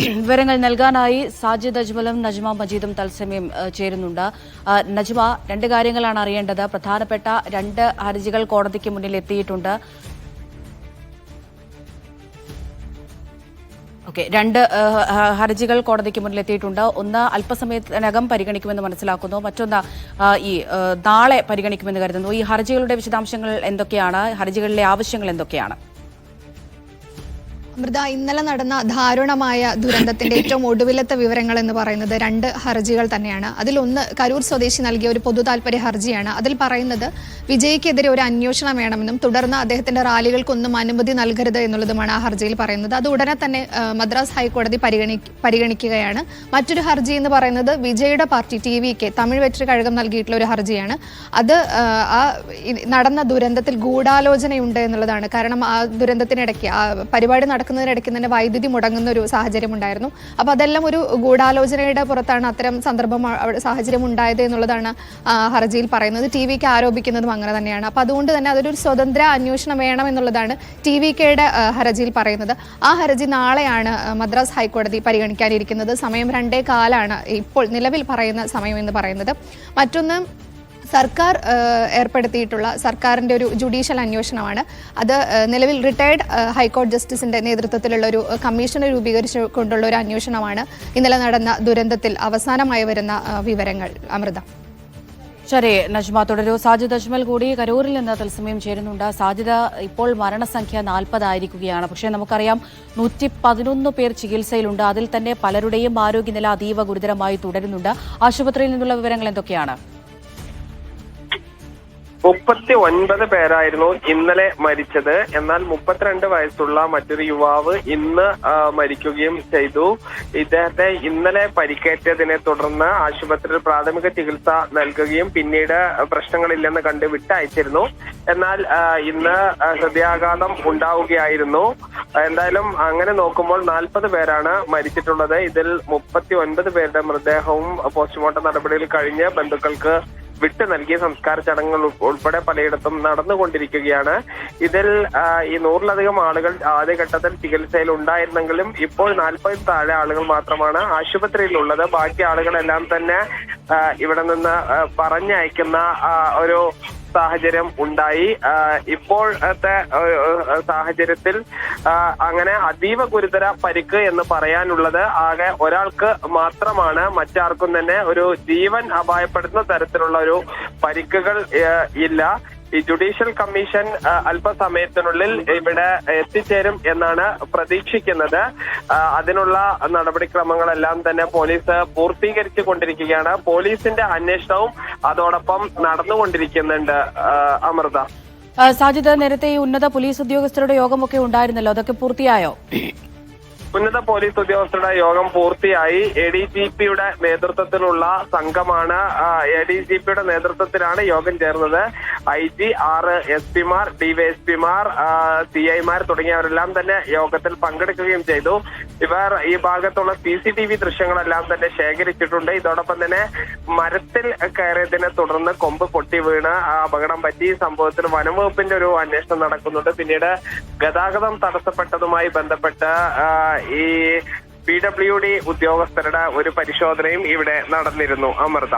വിവരങ്ങൾ നൽകാനായി സാജിദ് അജ്മലും നജ്മ മജീദും തത്സമയം ചേരുന്നുണ്ട്. നജ്മ രണ്ട് കാര്യങ്ങളാണ് അറിയേണ്ടത്. പ്രധാനപ്പെട്ട രണ്ട് ഹർജികൾ കോടതിക്ക് മുന്നിൽ എത്തിയിട്ടുണ്ട്. ഓക്കെ രണ്ട് ഹർജികൾ കോടതിക്ക് മുന്നിൽ എത്തിയിട്ടുണ്ട്. ഒന്ന് അല്പസമയത്തിനകം പരിഗണിക്കുമെന്ന് മനസ്സിലാക്കുന്നു. മറ്റൊന്ന് ഈ നാളെ പരിഗണിക്കുമെന്ന് കരുതുന്നു. ഈ ഹർജികളുടെ വിശദാംശങ്ങൾ എന്തൊക്കെയാണ്? ഹർജികളിലെ ആവശ്യങ്ങൾ എന്തൊക്കെയാണ്? അമൃത ഇന്നലെ നടന്ന ദാരുണമായ ദുരന്തത്തിന്റെ ഏറ്റവും ഒടുവിലത്തെ വിവരങ്ങൾ എന്ന് പറയുന്നത് രണ്ട് ഹർജികൾ തന്നെയാണ്. അതിലൊന്ന് കരൂർ സ്വദേശി നൽകിയ ഒരു പൊതു താല്പര്യ ഹർജിയാണ്. അതിൽ പറയുന്നത് വിജയ്ക്കെതിരെ ഒരു അന്വേഷണം വേണമെന്നും തുടർന്ന് അദ്ദേഹത്തിന്റെ റാലികൾക്കൊന്നും അനുമതി നൽകരുത് എന്നുള്ളതുമാണ് ആ ഹർജിയിൽ പറയുന്നത്. അത് ഉടനെ തന്നെ മദ്രാസ് ഹൈക്കോടതി പരിഗണി പരിഗണിക്കുകയാണ്. മറ്റൊരു ഹർജി എന്ന് പറയുന്നത് വിജയുടെ party T V K Tamil Vetri Kazhagam നൽകിയിട്ടുള്ള ഒരു ഹർജിയാണ്. അത് ആ, നടന്ന ദുരന്തത്തിൽ ഗൂഢാലോചനയുണ്ട് എന്നുള്ളതാണ്. കാരണം ആ ദുരന്തത്തിനിടയ്ക്ക് ആ പരിപാടി നടക്കുന്നതിനിടയ്ക്ക് തന്നെ വൈദ്യുതി മുടങ്ങുന്ന ഒരു സാഹചര്യം ഉണ്ടായിരുന്നു. അപ്പോൾ അതെല്ലാം ഒരു ഗൂഢാലോചനയുടെ പുറത്താണ് അത്തരം സന്ദർഭം സാഹചര്യം ഉണ്ടായത് എന്നുള്ളതാണ് ഹർജിയിൽ പറയുന്നത്. ടി വിക്ക് ആരോപിക്കുന്നതും അങ്ങനെ തന്നെയാണ്. അപ്പോൾ അതുകൊണ്ട് തന്നെ അതൊരു സ്വതന്ത്ര അന്വേഷണം വേണം എന്നുള്ളതാണ് ടി വി കെയുടെ ഹർജിയിൽ പറയുന്നത്. ആ ഹർജി നാളെയാണ് മദ്രാസ് ഹൈക്കോടതി പരിഗണിക്കാനിരിക്കുന്നത്. സമയം രണ്ടേ കാലാണ് ഇപ്പോൾ നിലവിൽ പറയുന്ന സമയം എന്ന് പറയുന്നത്. മറ്റൊന്ന് സർക്കാർ ഏർപ്പെടുത്തിയിട്ടുള്ള സർക്കാരിന്റെ ഒരു ജുഡീഷ്യൽ അന്വേഷണമാണ്. അത് നിലവിൽ റിട്ടയർഡ് ഹൈക്കോടതി ജസ്റ്റിസിന്റെ നേതൃത്വത്തിലുള്ള ഒരു കമ്മീഷനെ രൂപീകരിച്ചു കൊണ്ടുള്ള ഒരു അന്വേഷണമാണ് ഇന്നലെ നടന്ന ദുരന്തത്തിൽ അവസാനമായി വരുന്ന വിവരങ്ങൾ. അമൃത. ശരി നജ്മ. തുടരൂ. സാജിദ് അജ്മൽ കൂടി കരൂരിൽ നിന്ന് തത്സമയം ചേരുന്നുണ്ട്. സാജിദ ഇപ്പോൾ മരണസംഖ്യ നാൽപ്പതായിരിക്കുകയാണ്. പക്ഷേ നമുക്കറിയാം നൂറ്റി പതിനൊന്ന് പേർ ചികിത്സയിലുണ്ട്. അതിൽ തന്നെ പലരുടെയും ആരോഗ്യനില അതീവ ഗുരുതരമായി തുടരുന്നുണ്ട്. ആശുപത്രിയിൽ നിന്നുള്ള വിവരങ്ങൾ എന്തൊക്കെയാണ്? മുപ്പത്തി ഒൻപത് പേരായിരുന്നു ഇന്നലെ മരിച്ചത്. എന്നാൽ മുപ്പത്തിരണ്ട് വയസ്സുള്ള മറ്റൊരു യുവാവ് ഇന്ന് മരിക്കുകയും ചെയ്തു. ഇദ്ദേഹത്തെ ഇന്നലെ പരിക്കേറ്റതിനെ തുടർന്ന് ആശുപത്രിയിൽ പ്രാഥമിക ചികിത്സ നൽകുകയും പിന്നീട് പ്രശ്നങ്ങളില്ലെന്ന് കണ്ട് വിട്ടയച്ചിരുന്നു. എന്നാൽ ഇന്ന് ഹൃദയാഘാതം ഉണ്ടാവുകയായിരുന്നു. എന്തായാലും അങ്ങനെ നോക്കുമ്പോൾ നാൽപ്പത് പേരാണ് മരിച്ചിട്ടുള്ളത്. ഇതിൽ മുപ്പത്തി ഒൻപത് പേരുടെ മൃതദേഹവും പോസ്റ്റ്മോർട്ടം നടപടിയിൽ കഴിഞ്ഞ് ബന്ധുക്കൾക്ക് വിട്ടു നൽകിയ സംസ്കാര ചടങ്ങുകൾ ഉൾ- ഉൾപ്പെടെ പലയിടത്തും നടന്നുകൊണ്ടിരിക്കുകയാണ്. ഇതിൽ ഈ നൂറിലധികം ആളുകൾ ആദ്യഘട്ടത്തിൽ ചികിത്സയിൽ ഉണ്ടായിരുന്നെങ്കിലും ഇപ്പോൾ നാൽപ്പതിൽ താഴെ ആളുകൾ മാത്രമാണ് ആശുപത്രിയിലുള്ളത്. ബാക്കി ആളുകളെല്ലാം തന്നെ ഇവിടെ നിന്ന് പറഞ്ഞയക്കുന്ന ഒരു സാഹചര്യം ഉണ്ടായി. ഇപ്പോഴത്തെ സാഹചര്യത്തിൽ അങ്ങനെ അതീവ ഗുരുതര പരിക്ക് എന്ന് പറയാനുള്ളത് ആകെ ഒരാൾക്ക് മാത്രമാണ്. മറ്റാർക്കും തന്നെ ഒരു ജീവൻ അപായപ്പെടുന്ന തരത്തിലുള്ള ഒരു പരിക്കുകൾ ഇല്ല. ഈ ജുഡീഷ്യൽ കമ്മീഷൻ അല്പസമയത്തിനുള്ളിൽ ഇവിടെ എത്തിച്ചേരും എന്നാണ് പ്രതീക്ഷിക്കുന്നത്. അതിനുള്ള നടപടിക്രമങ്ങളെല്ലാം തന്നെ പോലീസ് പൂർത്തീകരിച്ചു കൊണ്ടിരിക്കുകയാണ് പോലീസിന്റെ അന്വേഷണവും അതോടൊപ്പം നടന്നുകൊണ്ടിരിക്കുന്നുണ്ട് അമൃത. സാജിത് സാജിദ് നേരത്തെ ഈ ഉന്നത പോലീസ് ഉദ്യോഗസ്ഥരുടെ യോഗമൊക്കെ ഉണ്ടായിരുന്നല്ലോ? അതൊക്കെ പൂർത്തിയായോ? ഉന്നത പോലീസ് ഉദ്യോഗസ്ഥരുടെ യോഗം പൂർത്തിയായി. എ ഡി ജി പിയുടെ നേതൃത്വത്തിലുള്ള സംഘമാണ് എ ഡി ജി പിയുടെ നേതൃത്വത്തിലാണ് യോഗം ചേർന്നത്. ഐ ജി ആറ് എസ് പിമാർ ഡിവൈഎസ്പിമാർ സി ഐമാർ തുടങ്ങിയവരെല്ലാം തന്നെ യോഗത്തിൽ പങ്കെടുക്കുകയും ചെയ്തു. ഇവർ ഈ ഭാഗത്തുള്ള സി സി ടി വി ദൃശ്യങ്ങളെല്ലാം തന്നെ ശേഖരിച്ചിട്ടുണ്ട്. ഇതോടൊപ്പം തന്നെ മരത്തിൽ കയറിയതിനെ തുടർന്ന് കൊമ്പ് പൊട്ടി വീണ്. അപകടം പറ്റി. സംഭവത്തിൽ വനംവകുപ്പിന്റെ ഒരു അന്വേഷണം നടക്കുന്നുണ്ട്. പിന്നീട് ഗതാഗതം തടസ്സപ്പെട്ടതുമായി ബന്ധപ്പെട്ട് ഈ പി ഡബ്ല്യു ഡി ഉദ്യോഗസ്ഥരുടെ ഒരു പരിശോധനയും ഇവിടെ നടന്നിരുന്നു. അമൃത.